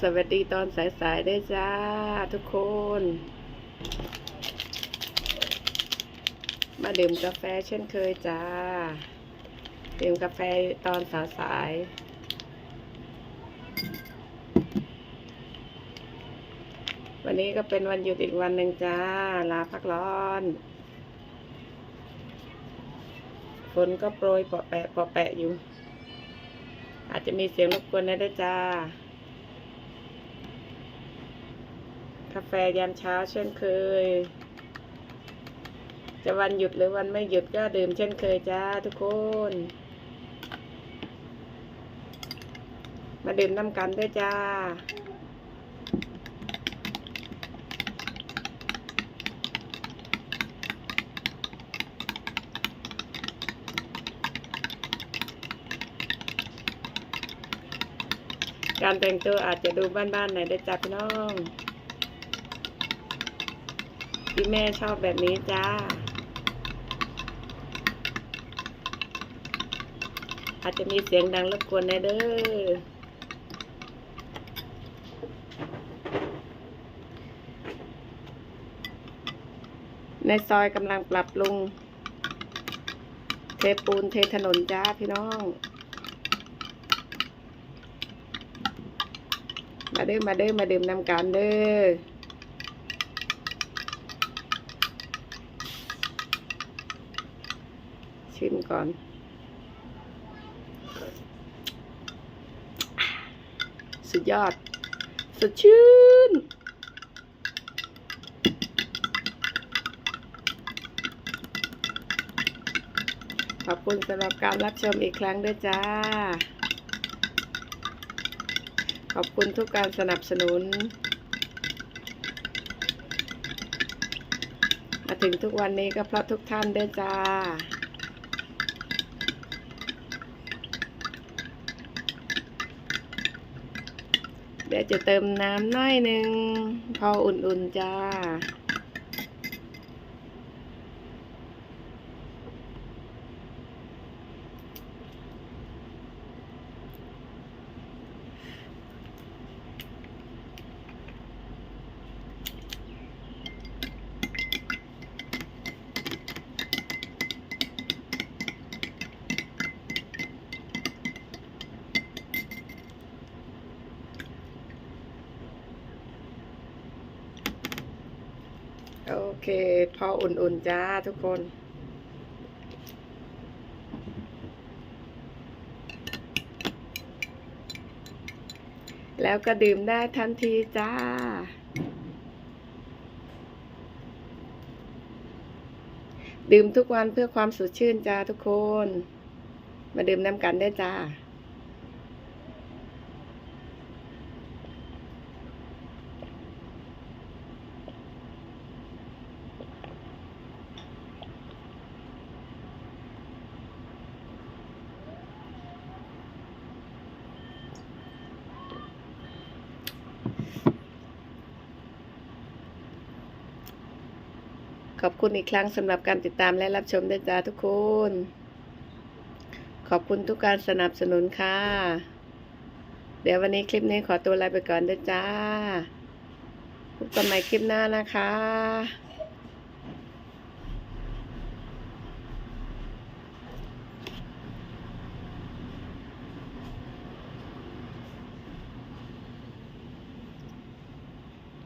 สวัสดีตอนสายๆได้จ้าทุกคน มาดื่มกาแฟเช่นเคยจ้า ดื่มกาแฟตอนสายๆวันนี้ก็เป็นวันหยุดอีกวันหนึ่งจ้า ลาพักร้อนฝนก็โปรยเปาะแปะเปาะแปะอยู่ อาจจะมีเสียงรบกวนได้ด้จ้า กาแฟยามเช้าเช่นเคย จะวันหยุดหรือวันไม่หยุดก็ดื่มเช่นเคยจ้าทุกคน มาดื่มน้ำกันด้วยจ้าการแต่งตัวอาจจะดูบ้านๆหน่อยได้จ้าพี่น้อง พี่แม่ชอบแบบนี้จ้า อาจจะมีเสียงดังรบกวนได้เด้อในซอยกำลังปรับปรุง เทปูนเทถนนจ้าพี่น้อง มาเด้อมาเด้อมาดื่มน้ำกันเด้อ ชิมก่อน สุดยอด สดชื่น ขอบคุณสำหรับการรับชมอีกครั้งด้วยจ้า ขอบคุณทุกการสนับสนุนมาถึงทุกวันนี้ก็เพราะทุกท่านด้วยจ้า เดี๋ยวจะเติมน้ำน้อยหนึ่งพออุ่นๆจ้า โอเค พออุ่นๆจ้าทุกคน แล้วก็ดื่มได้ทันทีจ้าดื่มทุกวันเพื่อความสดชื่นจ้าทุกคน มาดื่มน้ำกันได้จ้า ขอบคุณอีกครั้งสำหรับการติดตามและรับชมด้วยจ้าทุกคน ขอบคุณทุกการสนับสนุนค่ะ เดี๋ยววันนี้คลิปนี้ขอตัวลาไปก่อนด้วยจ้าพบกันใหม่คลิปหน้านะคะ